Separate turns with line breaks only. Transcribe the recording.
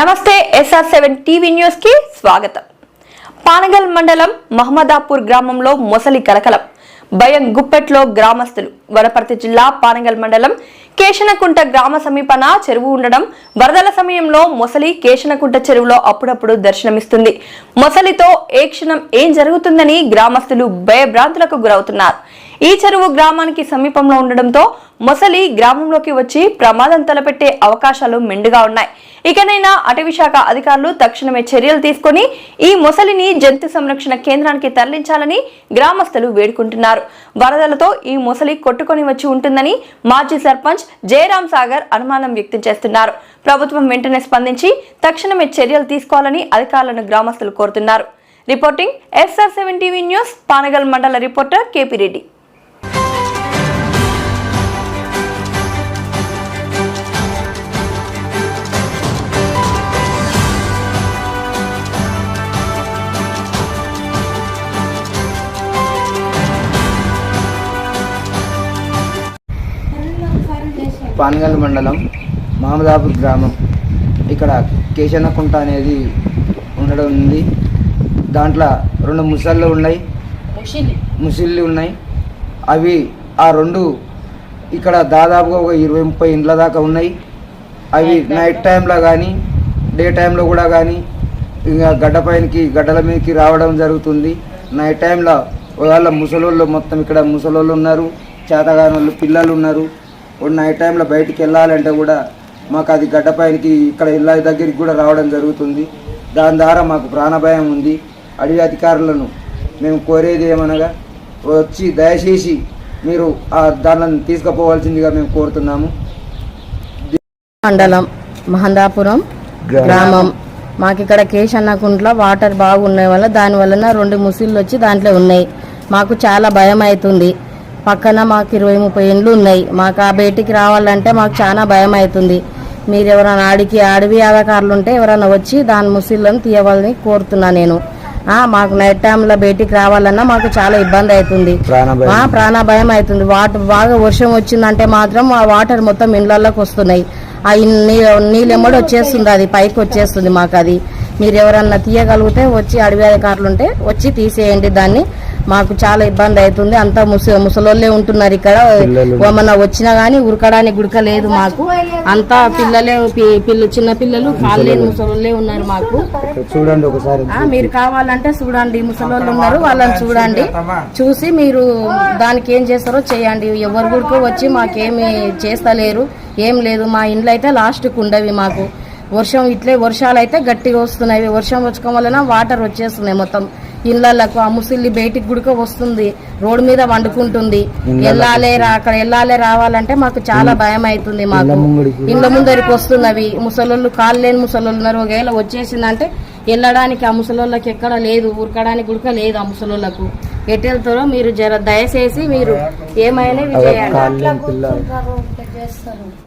నమస్తే SR seven TV న్యూస్కి స్వాగతం. పానగల్ మండలం మహమ్మదాపూర్ గ్రామంలో మొసలి కలకలం. భయం గుప్పెట్లో గ్రామస్తులు. వనపర్తి జిల్లా పానగల్ మండలం కేశనకుంట గ్రామ సమీపన చెరువు ఉండడం వరదల సమయంలో మొసలి కేశనకుంట చెరువులో అప్పుడప్పుడు దర్శనమిస్తుంది. మొసలితో ఏ క్షణం ఏం జరుగుతుందని గ్రామస్తులు భయభ్రాంతులకు గురవుతున్నారు. ఈ చెరువు గ్రామానికి సమీపంలో ఉండడంతో మొసలి గ్రామంలోకి వచ్చి ప్రమాదం తలపెట్టే అవకాశాలు మెండుగా ఉన్నాయి. ఇకనైనా అటవీ శాఖ అధికారులు తక్షణమే చర్యలు తీసుకొని ఈ మొసలిని జంతు సంరక్షణ కేంద్రానికి తరలించాలని గ్రామస్తులు వేడుకుంటున్నారు. వరదలతో ఈ మొసలి కొట్టుకొని వచ్చి ఉంటుందని మాజీ సర్పంచ్ జయరాం సాగర్ అనుమానం వ్యక్తం చేస్తున్నారు. ప్రభుత్వం వెంటనే స్పందించి తక్షణమే చర్యలు తీసుకోవాలని అధికారులను గ్రామస్తులు కోరుతున్నారు. Reporting SR seven TV news Panagal మండల రిపోర్టర్ కేపీ రెడ్డి.
పానగల్ మండలం మామదాపూర్ గ్రామం. ఇక్కడ కేశనకుంట అనేది ఉండడం ఉంది. దాంట్లో రెండు ముసళ్ళు ఉన్నాయి. ముసిళ్ళు ఉన్నాయి. అవి ఆ రెండు ఇక్కడ దాదాపుగా ఒక ఇరవై ముప్పై ఇండ్ల దాకా ఉన్నాయి. అవి నైట్ టైంలో కానీ డే టైంలో కూడా కానీ ఇంకా గడ్డ పైనకి గడ్డల మీదకి రావడం జరుగుతుంది. నైట్ టైంలో వాళ్ళ ముసలోళ్ళు మొత్తం ఇక్కడ ముసలోళ్ళు ఉన్నారు. చేతగాని వాళ్ళు పిల్లలు ఉన్నారు. ఇప్పుడు నైట్ టైంలో బయటికి వెళ్ళాలంటే కూడా మాకు అది గడ్డ పైనకి ఇక్కడ ఇళ్ళ దగ్గరికి కూడా రావడం జరుగుతుంది. దాని ద్వారా మాకు ప్రాణభయం ఉంది. అడవి అధికారులను మేము కోరేది ఏమనగా వచ్చి దయచేసి మీరు ఆ దానిని తీసుకుపోవాల్సిందిగా మేము కోరుతున్నాము.
మండలం మహందాపురం గ్రామం. మాకు ఇక్కడ కేశన్నకుంట్లో వాటర్ బాగున్నాయి వల్ల దాని వలన రెండు ముసిళ్ళు వచ్చి దాంట్లో ఉన్నాయి. మాకు చాలా భయం అవుతుంది పక్కన మాకు ఇరవై ముప్పై ఇండ్లు ఉన్నాయి. మాకు ఆ బయటికి రావాలంటే మాకు చాలా భయం అవుతుంది. మీరు ఎవరైనా ఆడికి అడవి అధికారులు ఉంటే ఎవరైనా వచ్చి దాని ముసిళ్ళను తీయవాలని కోరుతున్నా నేను. ఆ, మాకు నైట్ టైంలో బయటికి రావాలన్నా మాకు చాలా ఇబ్బంది అవుతుంది. ప్రాణ భయం. అవుతుంది. వాటర్ బాగా వర్షం వచ్చిందంటే మాత్రం ఆ వాటర్ మొత్తం ఇండ్లలోకి వస్తున్నాయి. ఆ ఇన్- నీ- నీళ్ళెమ్మడి వచ్చేస్తుంది అది పైకి వచ్చేస్తుంది మాకు అది. మీరు ఎవరన్నా తీయగలిగితే వచ్చి అడవి అధికారులు ఉంటే వచ్చి తీసేయండి దాన్ని. మాకు చాలా ఇబ్బంది అవుతుంది. అంతా ముస ముసలోళ్ళే ఉంటున్నారు ఇక్కడ. ఏమన్నా వచ్చినా గానీ ఉరకడానికి గుడక లేదు మాకు. అంతా పిల్లలే పిల్ల చిన్న పిల్లలు కాళ్ళేని ముసలోళ్ళే. ఉన్నారు మాకు.
చూడండి ఒకసారి.
మీరు కావాలంటే చూడండి. ముసలోళ్ళు ఉన్నారు వాళ్ళని చూడండి. చూసి మీరు దానికి ఏం చేస్తారో చేయండి. ఎవరు కూడా వచ్చి మాకేమి చేస్తలేరు. ఏం లేదు. మా ఇండ్లు అయితే లాస్ట్కి ఉండవి మాకు. వర్షం ఇట్లే వర్షాలు అయితే గట్టిగా వస్తున్నాయి. వర్షం వచ్చడం వలన వాటర్ వచ్చేస్తున్నాయి మొత్తం. ఇళ్ళకు ఆ ముసిల్లి బయటికి గుడిక వస్తుంది. రోడ్డు మీద వండుకుంటుంది. వెళ్ళాలే అక్కడ వెళ్ళాలే రావాలంటే మాకు చాలా భయం అవుతుంది మాకు.
ఇళ్ళ
ముందరికి వస్తున్నవి. ముసలోళ్ళు కాళ్ళు లేని ముసలోళ్ళు ఉన్నారు. ఒకవేళ వచ్చేసిందంటే వెళ్ళడానికి ఆ ముసలోళ్ళకి ఎక్కడ లేదు. ఉరకడానికి కూడా లేదు ఆ ముసలోళ్ళకు. ఎటు వెళ్తారో మీరు జర దయచేసి మీరు ఏమైనా చేయండి